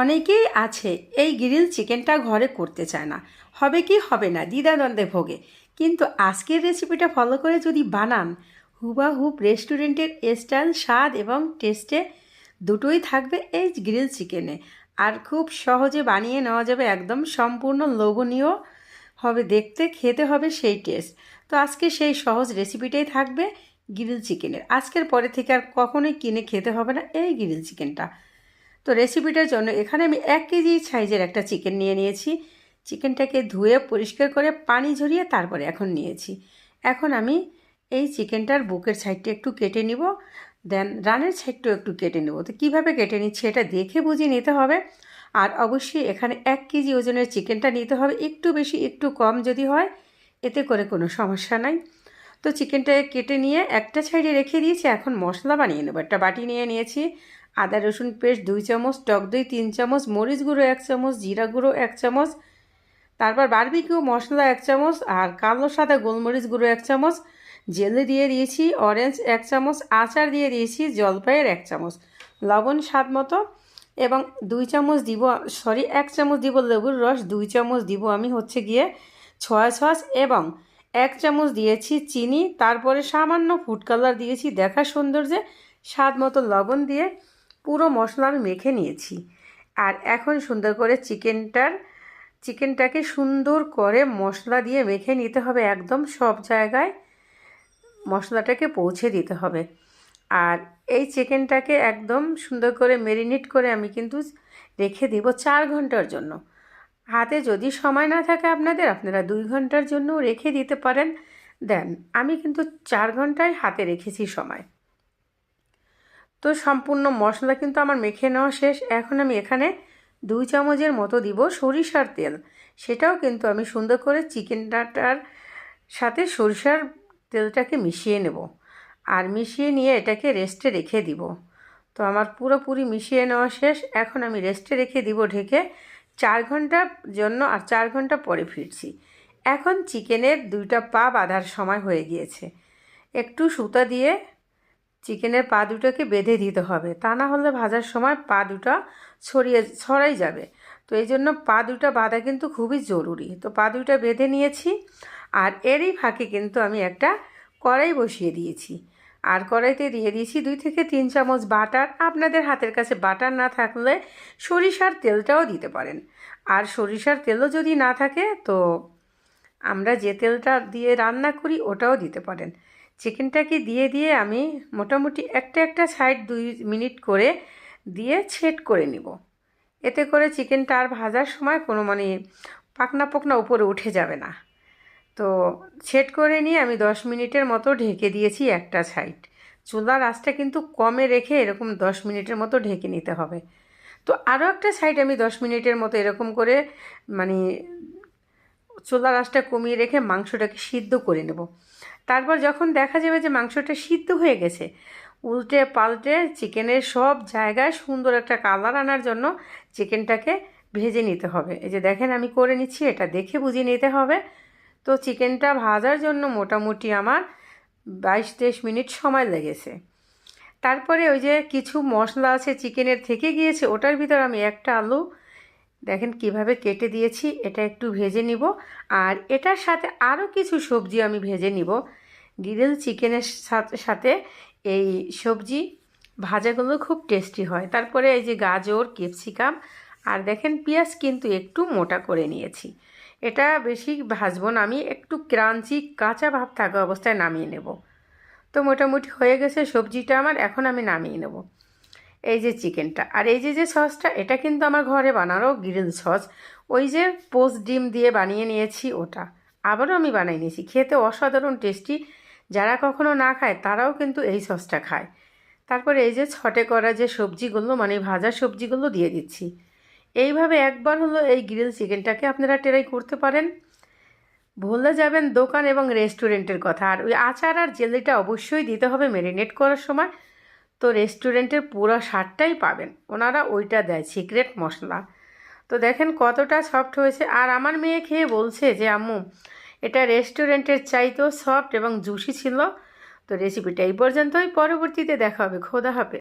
অনেকেই আছে, এই গ্রিল চিকেনটা ঘরে করতে চায় না। হবে কি হবে না, দ্বিধাদ্বন্দ্বে ভোগে। কিন্তু আজকের রেসিপিটা ফলো করে যদি বানান হুবাহুব রেস্টুরেন্টের স্টাইল স্বাদ এবং টেস্টে দুটোই থাকবে এই গ্রিল চিকেনে। আর খুব সহজে বানিয়ে নেওয়া যাবে একদম সম্পূর্ণ লোভনীয় হবে, দেখতে খেতে হবে সেই টেস্ট তো আজকে সেই সহজ রেসিপিটাই থাকবে গ্রিল চিকেনের। আজকের পরে থেকে আর কখনোই কিনে খেতে হবে না এই গ্রিল চিকেনটা। তো রেসিপিটার জন্য এখানে আমি এক কেজি সাইজের একটা চিকেন নিয়ে নিয়েছি। চিকেনটাকে ধুয়ে, পরিষ্কার করে, পানি ঝরিয়ে তারপরে এখন নিয়েছি। এখন আমি এই চিকেনটার বুকের সাইডটা একটু কেটে নিব। দেন রানের সাইডটাও একটু কেটে নেব। তো কীভাবে কেটে নিচ্ছি এটা দেখে বুঝে নিতে হবে। আর অবশ্যই এখানে এক কেজি ওজনের চিকেনটা নিতে হবে। একটু বেশি, একটু কম যদি হয়, এতে করে কোনো সমস্যা নাই। তো চিকেনটা কেটে নিয়ে একটা সাইডে রেখে দিয়েছি। এখন মশলা বানিয়ে নেব। একটা বাটি নিয়ে নিয়েছি। আদা, রসুন পেস্ট দুই চামচ, টক দই তিন চামচ, মরিচ গুঁড়ো এক চামচ, জিরা গুঁড়ো এক চামচ, তারপর বারবিকিউ মশলা এক চামচ আর কালো সাদা গোলমরিচ গুঁড়ো এক চামচ, জেলে দিয়ে দিয়েছি অরেঞ্জ এক চামচ, আচার দিয়ে দিয়েছি জলপাইয়ের এক চামচ, লবণ স্বাদ মতো এবং দুই চামচ দিব সরি এক চামচ দিব লেবুর রস, দুই চামচ দিব আমি হচ্ছে গিয়ে ছয় সস এবং এক চামচ দিয়েছি চিনি, তারপরে সামান্য ফুড কালার দিয়েছি, দেখা সৌন্দর্যে স্বাদ মতো লবণ দিয়ে পুরো মশলা আমি মেখে নিয়েছি। আর এখন সুন্দর করে চিকেনটার, চিকেনটাকে সুন্দর করে মশলা দিয়ে মেখে নিতে হবে একদম সব জায়গায়। মশলাটাকে পৌঁছে দিতে হবে। আর এই চিকেনটাকে একদম সুন্দর করে মেরিনেট করে আমি কিন্তু রেখে দিব চার ঘণ্টার জন্য। হাতে যদি সময় না থাকে আপনাদের, আপনারা দুই ঘণ্টার জন্য রেখে দিতে পারেন। দেন, আমি কিন্তু চার ঘন্টায় হাতে রেখেছি সময়। তো সম্পূর্ণ মশলা কিন্তু আমার মেখে নেওয়া শেষ। এখন আমি এখানে দুই চামচের মতো দিব সরিষার তেল। সেটাও কিন্তু আমি সুন্দর করে চিকেনটার সাথে সরিষার তেলটাকে মিশিয়ে নেব আর মিশিয়ে নিয়ে এটাকে রেস্টে রেখে দিব। তো আমার পুরোপুরি মিশিয়ে নেওয়া শেষ। এখন আমি রেস্টে রেখে দিব ঢেকে চার ঘণ্টার জন্য আর চার ঘণ্টা পরে ফিরছি। এখন চিকেনের দুইটা পা বাঁধার সময় হয়ে গিয়েছে। একটু সুতা দিয়ে চিকেনের পা দুটোকে বেঁধে দিতে হবে। তা না হলে ভাজার সময় পা দুটো ছড়িয়ে, ছড়াই যাবে। তো এই জন্য পা দুটা বাঁধা কিন্তু খুবই জরুরি। তো পা দুটা বেঁধে নিয়েছি আর এরই ফাঁকে কিন্তু আমি একটা কড়াই বসিয়ে দিয়েছি। আর কড়াইতে দিয়ে দিয়েছি দুই থেকে তিন চামচ বাটার। আপনাদের হাতের কাছে বাটার না থাকলে সরিষার তেলটাও দিতে পারেন। আর সরিষার তেলও যদি না থাকে, তো আমরা যে তেলটা দিয়ে রান্না করি, ওটাও দিতে পারেন। চিকেনটাকে দিয়ে দিয়ে আমি মোটামুটি একটা একটা সাইড দুই মিনিট করে দিয়ে ছেট করে নিব। এতে করে চিকেনটা আর ভাজার সময় কোনো মানে পাকনা পাকনা উপরে উঠে যাবে না। তো ছেট করে নিয়ে আমি দশ মিনিটের মতো ঢেকে দিয়েছি একটা সাইড। চুলার আঁচটা কিন্তু কমে রেখে এরকম দশ মিনিটের মতো ঢেকে নিতে হবে। তো আরও একটা সাইড আমি দশ মিনিটের মতো এরকম করে মানে চুলার আঁচটা কমিয়ে রেখে মাংসটাকে সিদ্ধ করে নেব। তারপর যখন দেখা যাবে যে মাংসটা সিদ্ধ হয়ে গেছে, উল্টে পাল্টে চিকেনের সব জায়গায় সুন্দর একটা কালার আনার জন্য চিকেনটাকে ভেজে নিতে হবে। এই যে দেখেন আমি করে নিচ্ছি, এটা দেখে বুঝিয়ে নিতে হবে। তো চিকেনটা ভাজার জন্য মোটামুটি আমার বাইশ তেইশ মিনিট সময় লেগেছে। তারপরে ওই যে কিছু মশলা আছে চিকেনের থেকে গিয়েছে, ওটার ভিতর আমি একটা আলু দেখেন কীভাবে কেটে দিয়েছি, এটা একটু ভেজে নিব। আর এটার সাথে আরও কিছু সবজি আমি ভেজে নিব। গ্রিল চিকেনের সাথে এই সবজি ভাজাগুলো খুব টেস্টি হয়। তারপরে এই যে গাজর, ক্যাপসিকাম আর দেখেন পেঁয়াজ কিন্তু একটু মোটা করে নিয়েছি। এটা বেশি ভাজবো না, আমি একটু ক্রাঞ্চি, কাঁচা ভাব থাকা অবস্থায় নামিয়ে নেব। তো মোটামুটি হয়ে গেছে সবজিটা আমার, এখন আমি নামিয়ে নেব। এই যে চিকেনটা। আর এই যে যে সসটা, এটা কিন্তু আমার ঘরে বানানো গ্রিল সস। ওই যে পোস্ট ডিম দিয়ে বানিয়ে নিয়েছি ওটা। আবারও আমি বানিয়ে নিয়েছি। খেতে অসাধারণ টেস্টি। যারা কখনো না খায়, তারাও কিন্তু এই সসটা খায়। তারপরে এই যে ছটে করা যে সবজিগুলো মানে ভাজা সবজিগুলো দিয়ে দিচ্ছি। এইভাবে একবার হলো এই গ্রিল চিকেনটাকে আপনারা ট্রাই করতে পারেন। ভুলে যাবেন দোকান এবং রেস্টুরেন্টের কথা। আর ওই আচার আর জেলিটা অবশ্যই দিতে হবে ম্যারিনেট করার সময়। তো রেস্টুরেন্টের পুরো স্বাদটাই পাবেন। ওনারা ওইটা দেয় সিক্রেট মশলা। তো দেখেন কতটা সফট হয়েছে। আর আমার মেয়ে খেয়ে বলছে যে, আম্মু, এটা রেস্টুরেন্টের চাইতেও সফট এবং জুসি ছিল। তো রেসিপিটা এই পর্যন্তই। পরবর্তীতে দেখা হবে। খোদা হবে